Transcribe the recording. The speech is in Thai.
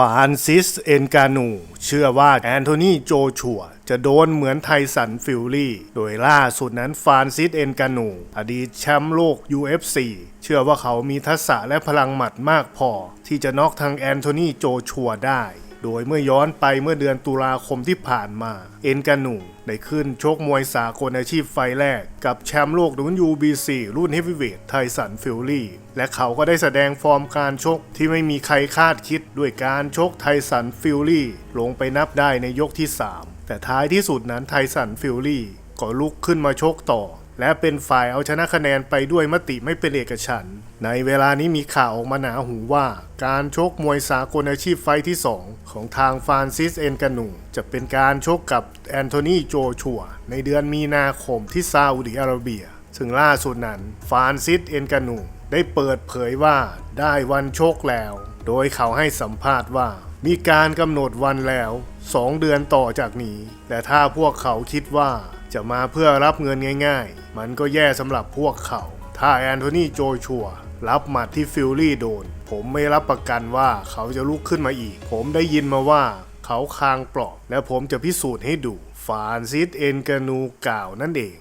ฟานซิสเอนกานู เชื่อว่าแอนโทนีโจชัวจะโดนเหมือนไทสันฟิลลี่ โดยล่าสุดนั้นฟานซิสเอนกานู อดีตแชมป์โลก UFC เชื่อว่าเขามีทักษะและพลังหมัดมากพอ ที่จะน็อกทางแอนโทนีโจชัวได้ โดยเมื่อย้อนไปเมื่อเดือนตุลาคมที่ผ่านมา เอ็นกานูได้ขึ้นชกมวยสากลอาชีพไฟแรก กับแชมป์โลกรุ่น UBC รุ่นเฮฟวีเวทไทสันฟิลลี่ และเขาก็ได้แสดงฟอร์มการชกที่ไม่มีใครคาดคิดด้วยการชกไทสันฟิลลี่ ลงไปนับได้ในยกที่ 3 แต่ท้ายที่สุดนั้นไทสันฟิลลี่ก็ลุกขึ้นมาชกต่อ และเป็นฝ่ายเอาชนะคะแนนไปด้วยมติไม่เป็นเอกฉันท์ในเวลานี้มีข่าวออกมาหนาหูว่าการชกมวยสากลอาชีพไฟท์ที่ 2 ของทางฟรานซิสเอนกานูจะเป็นการชกกับแอนโทนีโจชัว ในเดือนมีนาคมที่ซาอุดิอาระเบีย ซึ่งล่าสุดนั้นฟรานซิสเอนกานูได้เปิดเผยว่าได้วันชกแล้ว โดยเขาให้สัมภาษณ์ว่ามีการกำหนดวันแล้ว 2 เดือนต่อจากนี้ แต่ถ้าพวกเขาคิดว่า จะมาเพื่อรับเงินง่ายๆ มันก็แย่สำหรับพวกเขา ถ้าแอนโทนีโจชัวรับหมัดที่ฟิลลี่โดน ผมไม่รับประกันว่าเขาจะลุกขึ้นมาอีก ผมได้ยินมาว่าเขาคางปลอกและผมจะพิสูจน์ให้ดูฟานซิสเอนกานูกล่าวนั่นเอง